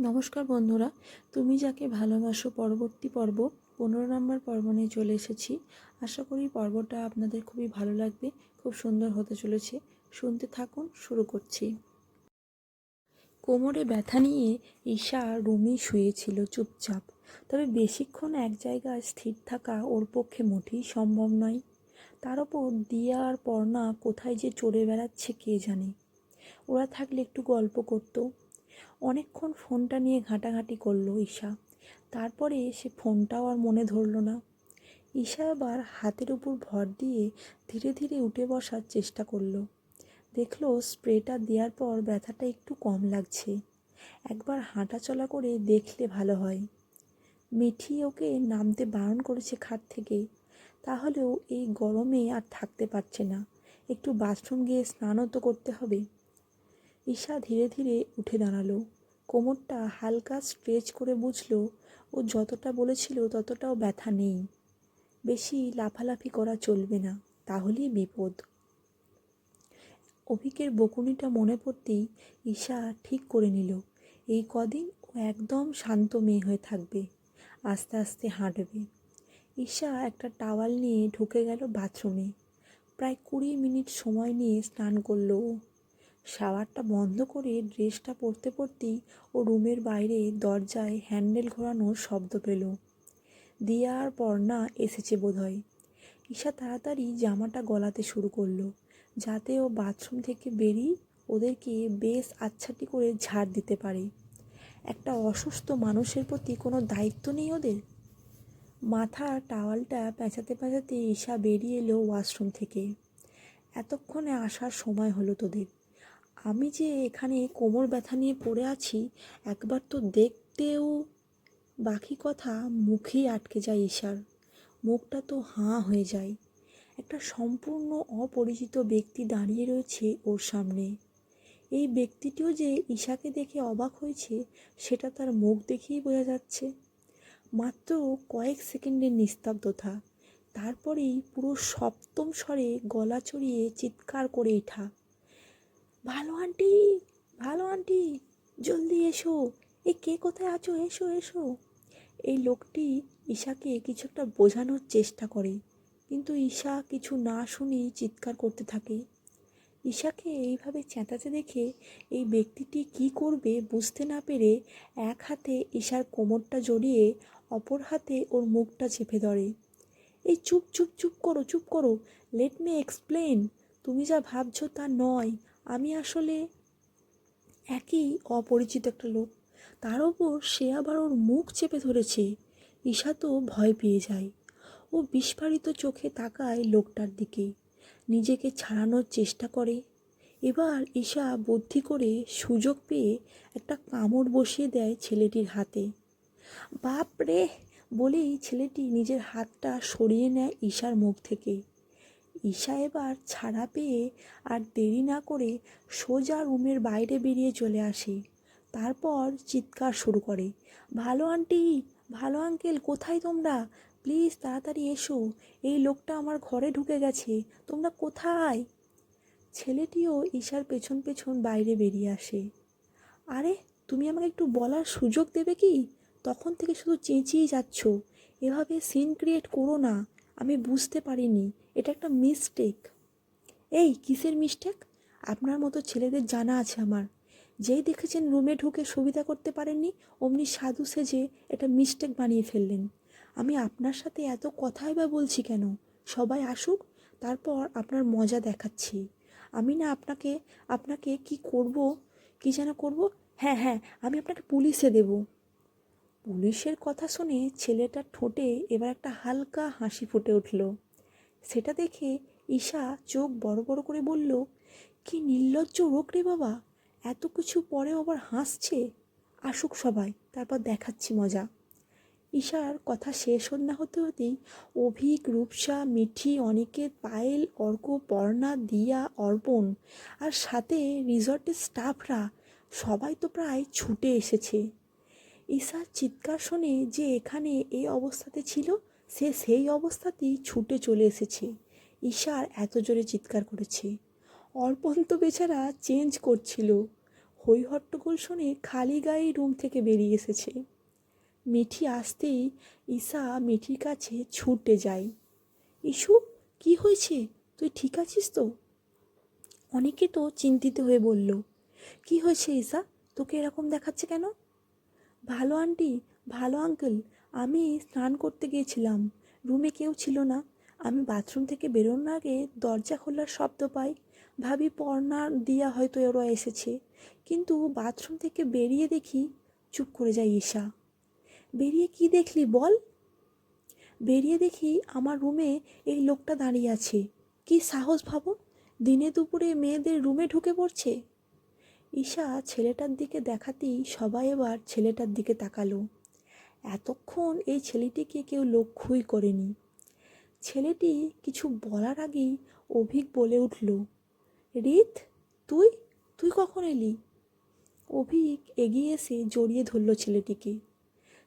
নমস্কার বন্ধুরা, তুমি যাকে ভালোবাসো, পরবর্তী পর্ব, পনেরো নম্বর পর্ব নিয়ে চলে এসেছি। আশা করি পর্বটা আপনাদের খুবই ভালো লাগবে, খুব সুন্দর হতে চলেছে। শুনতে থাকুন, শুরু করছি। কোমরে ব্যথা নিয়ে ঈশা রুমেই শুয়েছিল চুপচাপ। তবে বেশিক্ষণ এক জায়গায় স্থির থাকা ওর পক্ষে মোটেই সম্ভব নয়। তার ওপর দিয়া আর পর্ণা কোথায় যে চড়ে বেড়াচ্ছে কে জানে। ওরা থাকলে একটু গল্প করতো। অনেকক্ষণ ফোনটা নিয়ে ঘাঁটাঘাঁটি করল ঈশা। তারপরে সে ফোনটাও আর মনে ধরলো না। ঈশা আবার হাতের উপর ভর দিয়ে ধীরে ধীরে উঠে বসার চেষ্টা করল। দেখল স্প্রেটা দেওয়ার পর ব্যথাটা একটু কম লাগছে। একবার হাঁটা চলা করে দেখলে ভালো হয়। মিঠি ওকে নামতে বারণ করেছে খাট থেকে। তাহলেও এই গরমে আর থাকতে পারছে না। একটু বাথরুম গিয়ে স্নানও তো করতে হবে। ঈশা ধীরে ধীরে উঠে দাঁড়াল। কোমরটা হালকা স্ট্রেচ করে বুঝলো, ও যতটা বলেছিল ততটাও ব্যথা নেই। বেশি লাফালাফি করা চলবে না, তাহলেই বিপদ। অভিকের বকুনিটা মনে পড়তেই ঈশা ঠিক করে নিল, এই কদিন ও একদম শান্ত মেয়ে হয়ে থাকবে, আস্তে আস্তে হাঁটবে। ঈশা একটা টাওয়াল নিয়ে ঢুকে গেল বাথরুমে। প্রায় কুড়ি মিনিট সময় নিয়ে স্নান করল ও। শাওয়ারটা বন্ধ করে ড্রেসটা পরতে পরতেই ও রুমের বাইরে দরজায় হ্যান্ডেল ঘোরানোর শব্দ পেল। দিয়া আর পর্ণা এসেছে বোধহয়। ঈশা তাড়াতাড়ি জামাটা গলাতে শুরু করল, যাতে ও বাথরুম থেকে বেরিয়ে ওদেরকে বেশ আচ্ছাটি করে ঝাড় দিতে পারে। একটা অসুস্থ মানুষের প্রতি কোনো দায়িত্ব নেই ওদের? মাথা টাওয়ালটা পেঁচাতে পেঁচাতে ঈশা বেরিয়ে এলো ওয়াশরুম থেকে। এতক্ষণে আসার সময় হলো তোদের। আমি যে এখানে কোমর ব্যথা নিয়ে পড়ে আছি, একবার তো দেখতেও বাকি কথা মুখেই আটকে যায় ঈশার। মুখটা তো হাঁ হয়ে যায়। একটা সম্পূর্ণ অপরিচিত ব্যক্তি দাঁড়িয়ে রয়েছে ওর সামনে। এই ব্যক্তিটিও যে ঈশাকে দেখে অবাক হয়েছে, সেটা তার মুখ দেখেই বোঝা যাচ্ছে। মাত্র কয়েক সেকেন্ডের নিস্তব্ধতা। তারপরেই পুরো সপ্তম স্বরে গলা চড়িয়ে চিৎকার করে ওঠা। ভালো আন্টি ভালো আন্টি, জলদি এসো। এ কে কোথায় আছো? এসো এসো। এই লোকটি ঈশাকে কিছু একটা বোঝানোর চেষ্টা করে, কিন্তু ঈশা কিছু না শুনেই চিৎকার করতে থাকে। ঈশাকে এইভাবে চেঁচাতে দেখে এই ব্যক্তিটি কি করবে বুঝতে না পেরে এক হাতে ঈশার কোমরটা জড়িয়ে অপর হাতে ওর মুখটা চেপে ধরে। এই চুপ চুপ চুপ করো চুপ করো। লেট মি এক্সপ্লেন তুমি যা ভাবছ তা নয়। আমি আসলে একই অপরিচিত একটা লোক। তার ওপর সে আবার ওর মুখ চেপে ধরেছে। ঈশা তো ভয় পেয়ে যায়। ও বিস্ফারিত চোখে তাকায় লোকটার দিকে। নিজেকে ছাড়ানোর চেষ্টা করে। এবার ঈশা বুদ্ধি করে সুযোগ পেয়ে একটা কামড় বসিয়ে দেয় ছেলেটির হাতে। বাপ রে বলেই ছেলেটি নিজের হাতটা সরিয়ে নেয় ঈশার মুখ থেকে। ঈশা এবার ছাড়া পেয়ে আর দেরি না করে সোজা রুমের বাইরে বেরিয়ে চলে আসে। তারপর চিৎকার শুরু করে, ভালো আন্টি, ভালো আঙ্কেল, কোথায় তোমরা? প্লিজ তাড়াতাড়ি এসো, এই লোকটা আমার ঘরে ঢুকে গেছে, তোমরা কোথায়? ছেলেটিও ঈশার পেছন পেছন বাইরে বেরিয়ে আসে। আরে, তুমি আমাকে একটু বলার সুযোগ দেবে কি? তখন থেকে শুধু চেঁচিয়ে যাচ্ছ। এভাবে সিন ক্রিয়েট করো না। আমি বুঝতে পারিনি, এটা একটা মিস্টেক এই, কিসের মিস্টেক আপনার মতো ছেলেদের জানা আছে আমার। যেই দেখেছেন রুমে ঢুকে সুবিধা করতে পারেননি, অমনি সাধু সেজে এটা মিস্টেক বানিয়ে ফেললেন। আমি আপনার সাথে এত কথাই বা বলছি কেন? সবাই আসুক, তারপর আপনার মজা দেখাচ্ছি। আমি না আপনাকে আপনাকে কি করব? কি যেন করব? হ্যাঁ হ্যাঁ আমি আপনাকে পুলিশে দেব। পুলিশের কথা শুনে ছেলেটার ঠোঁটে এবার একটা হালকা হাসি ফুটে উঠল। সেটা দেখে ঈশা চোখ বড় বড় করে বলল, কি নির্লজ্জ রোগ রে বাবা, এত কিছু পরেও আবার হাসছে? আসুক সবাই, তারপর দেখাচ্ছি মজা। ঈশার কথা শেষ না হতে হতেই অভিক, রূপসা, মিঠি, অনিকেত, পায়েল, অর্ক, পর্ণা, দিয়া, অর্পণ আর সাথে রিসর্টের স্টাফরা সবাই তো প্রায় ছুটে এসেছে। ঈশার চিৎকার শুনে যে এখানে এই অবস্থাতে ছিল, সে সেই অবস্থাতেই ছুটে চলে এসেছে। ঈশার এত জোরে চিৎকার করেছে। অর্পণ তো বেচারা চেঞ্জ করছিল। হই হট্টগোল শুনে খালি গায়ে রুম থেকে বেরিয়ে এসেছে। মিঠি আসতেই ঈশা মিঠির কাছে ছুটে যায়। ইস্যু কি হয়েছে? তুই ঠিক আছিস তো? অনেকে তো চিন্তিত হয়ে বলল, কি হয়েছে ঈশা? তোকে এরকম দেখাচ্ছে কেন? ভালো আন্টি, ভালো আঙ্কেল, আমি স্নান করতে গিয়েছিলাম। রুমে কেউ ছিল না। আমি বাথরুম থেকে বেরোনোর আগে দরজা খোলার শব্দ পাই। ভাবি পর্ণা দিয়া হয়তো ওরা এসেছে। কিন্তু বাথরুম থেকে বেরিয়ে দেখি চুপ করে যায় ঈশা। বেরিয়ে কি দেখলি বল? বেরিয়ে দেখি আমার রুমে এই লোকটা দাঁড়িয়ে আছে। কি সাহস ভাবো? দিনে দুপুরে মেয়েদের রুমে ঢুকে পড়ছে? ঈশা ছেলেটার দিকে দেখাতেই সবাই এবার ছেলেটার দিকে তাকালো। এতক্ষণ এই ছেলেটিকে কেউ লক্ষ্যই করেনি। ছেলেটি কিছু বলার আগেই অভিক বলে উঠল, রিত, তুই? তুই কখন এলি? অভিক এগিয়ে এসে জড়িয়ে ধরল ছেলেটিকে।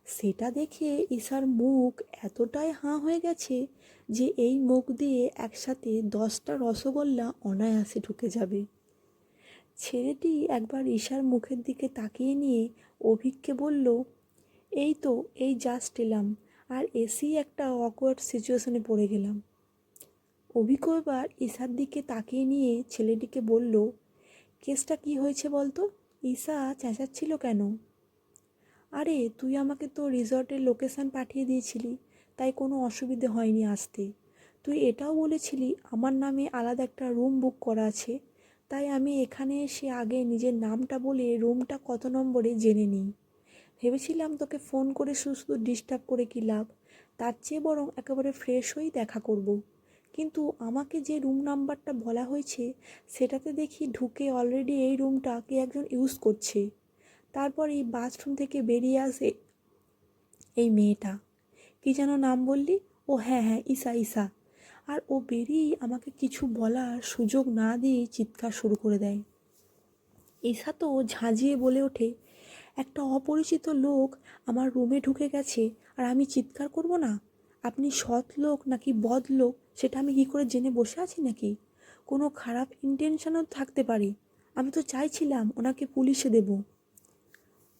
সেটা দেখে ঈশার মুখ এতটাই হাঁ হয়ে গেছে যে এই মুখ দিয়ে একসাথে দশটা রসগোল্লা অনায়াসে ঢুকে যাবে। ছেলেটি একবার ঈশার মুখের দিকে তাকিয়ে নিয়ে অভিককে বলল, এই তো, এই জাস্ট এলাম। আর এসি একটা অকওয়ার্ড সিচুয়েশনে পড়ে গেলাম। অভিক এবার ঈশার দিকে তাকিয়ে নিয়ে ছেলেটিকে বলল, কেসটা কি হয়েছে বলতো? ঈশা চেঁচাচ্ছিল কেন? আরে, তুই আমাকে তো রিসর্টের লোকেশান পাঠিয়ে দিয়েছিলি, তাই কোনো অসুবিধে হয়নি আসতে। তুই এটাও বলেছিলি, আমার নামে আলাদা একটা রুম বুক করা আছে। তাই আমি এখানে এসে আগে নিজের নামটা বলে রুমটা কত নম্বরে জেনে নিই। ভেবেছিলাম তোকে ফোন করে শুধু ডিস্টার্ব করে কি লাভ? তার চেয়ে বরং একেবারে ফ্রেশ হয়েই দেখা করব। কিন্তু আমাকে যে রুম নাম্বারটা বলা হয়েছে, সেটাতে দেখি ঢুকে অলরেডি এই রুমটা কে একজন ইউজ করছে। তারপর এই বাথরুম থেকে বেরিয়ে আসে এই মেয়েটা। কি যেন নাম বললি? ও হ্যাঁ হ্যাঁ ঈশা ঈশা। আর ও বেরিয়েই আমাকে কিছু বলার সুযোগ না দিয়ে চিৎকার শুরু করে দেয়। এসা তো ঝাঁঝিয়ে বলে ওঠে, একটা অপরিচিত লোক আমার রুমে ঢুকে গেছে আর আমি চিৎকার করব না? আপনি সৎ লোক নাকি বদ লোক? সেটা আমি কী করে জেনে বসে আছি নাকি? কোনো খারাপ ইন্টেনশনও থাকতে পারে। আমি তো চাইছিলাম ওনাকে পুলিশে দেব।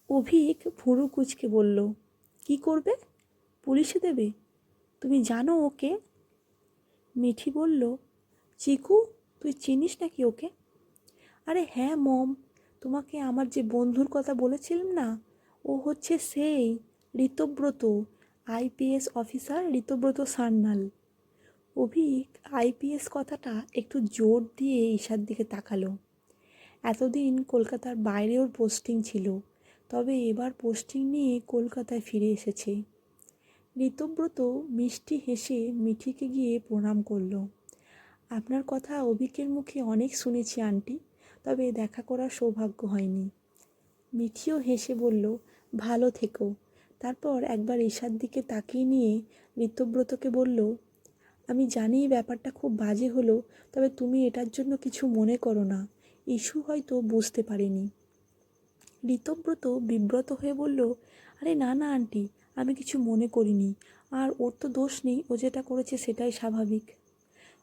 অভিক ভুরু কুচকে বলল, কি করবে? পুলিশে দেবে? তুমি জানো ওকে? মিঠি বলল, চিকু, তুই চিনিস নাকি ওকে? আরে হ্যাঁ মম, তোমাকে আমার যে বন্ধুর কথা বলেছিলাম না, ও হচ্ছে সেই Ritabrata IPS officer Ritabrata Sanyal. Abhik IPS কথাটা একটু জোর দিয়ে ঈশার দিকে তাকালো। এতদিন কলকাতার বাইরে ওর পোস্টিং ছিল, তবে এবার পোস্টিং নিয়ে কলকাতায় ফিরে এসেছে। ঋতব্রত মিষ্টি হেসে মিঠিকে গিয়ে প্রণাম করল। আপনার কথা অভিকের মুখে অনেক শুনেছি, আন্টি, তবে দেখা করার সৌভাগ্য হয়নি। মিঠিও হেসে বলল, ভালো থেকো। তারপর একবার ঈশার দিকে তাকিয়ে নিয়ে ঋতব্রতকে বলল, আমি জানি ব্যাপারটা খুব বাজে হলো, তবে তুমি এটার জন্য কিছু মনে করো না। ইস্যু হয়তো বুঝতে পারেনি। ঋতব্রত বিব্রত হয়ে বলল, আরে না না, আন্টি আমি কিছু মনে করিনি। আর ওর তো দোষ নেই, ও যেটা করেছে সেটাই স্বাভাবিক।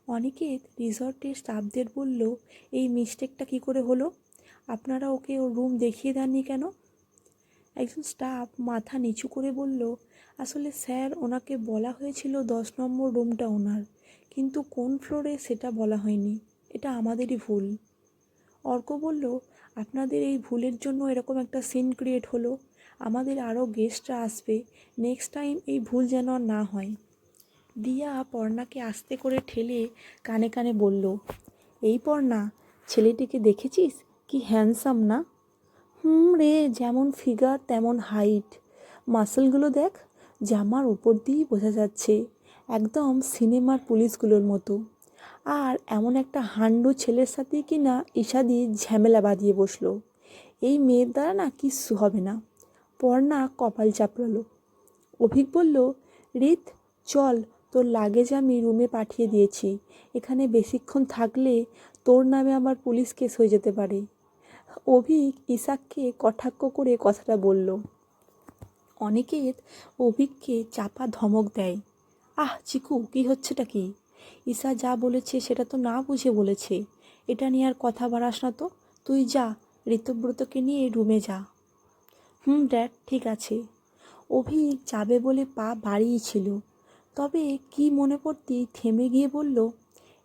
অনিকেত রিসর্টের স্টাফদের বলল, এই মিস্টেকটা কি করে হলো? আপনারা ওকে ওর রুম দেখিয়ে দেননি কেন? একজন স্টাফ মাথা নিচু করে বলল, আসলে স্যার, ওনাকে বলা হয়েছিল দশ নম্বর রুমটা ওনার, কিন্তু কোন ফ্লোরে সেটা বলা হয়নি। এটা আমাদেরই ভুল। অর্ক বলল, আপনাদের এই ভুলের জন্য এরকম একটা সিন ক্রিয়েট হলো। আমাদের আরও গেস্টরা আসবে নেক্সট টাইম এই ভুল যেন না হয়। দিয়া পর্ণাকে আস্তে করে ঠেলে কানে কানে বলল, এই পর্ণা, ছেলেটিকে দেখেছিস? কি হ্যান্ডসাম না? হুম রে, যেমন ফিগার তেমন হাইট মাসেলগুলো দেখ, জামার উপর দিয়েই বোঝা যাচ্ছে, একদম সিনেমার পুলিশগুলোর মতো। আর এমন একটা হান্ডু ছেলের সাথে কি না ঈশাদি ঝামেলা বাঁধিয়ে বসল। এই মেয়ের দ্বারা না কিচ্ছু হবে না। পর্ণা কপাল চাপড়ালো। অভিক বলল, রিত, চল, তোর লাগেজ আমি রুমে পাঠিয়ে দিয়েছি। এখানে বেশিক্ষণ থাকলে তোর নামে আমার পুলিশ কেস হয়ে যেতে পারে। অভিক ইসাককে কটাক্ষ করে কথাটা বলল অনেকের অভিককে চাপা ধমক দেয়। আহ, চিকু, কি হচ্ছেটা কি? ঈশা যা বলেছে সেটা তো না বুঝে বলেছে। এটা নিয়ে আর কথা বাড়াস না তো। তুই যা, ঋতব্রতকে নিয়ে রুমে যা। হুম, ড্যাড, ঠিক আছে। অভি যাবে বলে পা বাড়িয়েছিল তবে কি মনে পড়তেই থেমে গিয়ে বলল,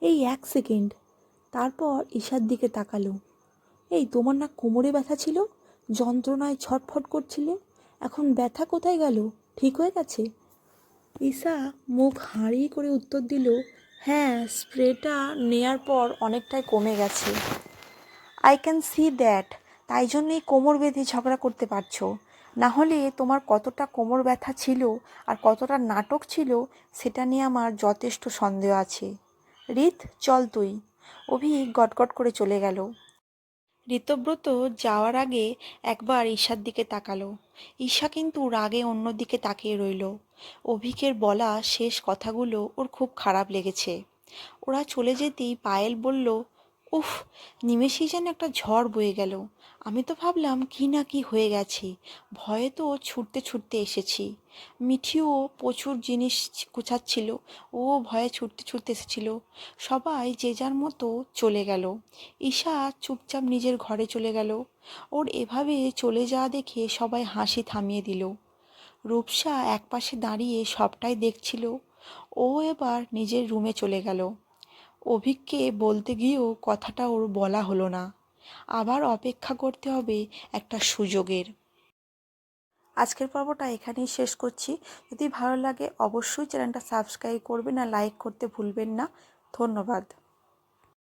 এই এক সেকেন্ড। তারপর ঈশার দিকে তাকালো। এই, তোমার না কোমরে ব্যথা ছিল? যন্ত্রণায় ছটফট করছিলে? এখন ব্যথা কোথায় গেল? ঠিক হয়ে গেছে? ঈশা মুখ হাঁড়ি করে উত্তর দিল হ্যাঁ স্প্রেটা নেয়ার পর অনেকটাই কমে গেছে। আই ক্যান সি দ্যাট তাই জন্যই কোমর বেঁধে ঝগড়া করতে পারছ। না হলে তোমার কতটা কোমর ব্যথা ছিল আর কতটা নাটক ছিল, সেটা নিয়ে আমার যথেষ্ট সন্দেহ আছে। রিত, চল তুই। অভি গটগট করে চলে গেল। ঋতব্রত যাওয়ার আগে একবার ঈশার দিকে তাকালো। ঈশা কিন্তু রাগে অন্য দিকে তাকিয়ে রইল। অভিকের বলা শেষ কথাগুলো ওর খুব খারাপ লেগেছে। ওরা চলে যেতেই পায়েল বলল, উফ, নিমেষেই যেন একটা ঝড় বয়ে গেল। আমি তো ভাবলাম কি না কি হয়ে গেছে। ভয়ে তো ছুটতে ছুটতে এসেছি। মিঠিও প্রচুর জিনিস গুছাচ্ছিল ও ভয়ে ছুটতে ছুটতে এসেছিল। সবাই যে যার মতো চলে গেল। ঈশা চুপচাপ নিজের ঘরে চলে গেল। ওর এভাবে চলে যাওয়া দেখে সবাই হাসি থামিয়ে দিল। রূপসা একপাশে দাঁড়িয়ে সবটাই দেখছিল। ও এবার নিজের রুমে চলে গেল। অভিককে বলতে গিয়েও কথাটা ওর বলা হলো না। আবার অপেক্ষা করতে হবে একটা সুযোগের। আজকের পর্বটা এখানেই শেষ করছি। যদি ভালো লাগে অবশ্যই চ্যানেলটা সাবস্ক্রাইব করবেন আর লাইক করতে ভুলবেন না। ধন্যবাদ।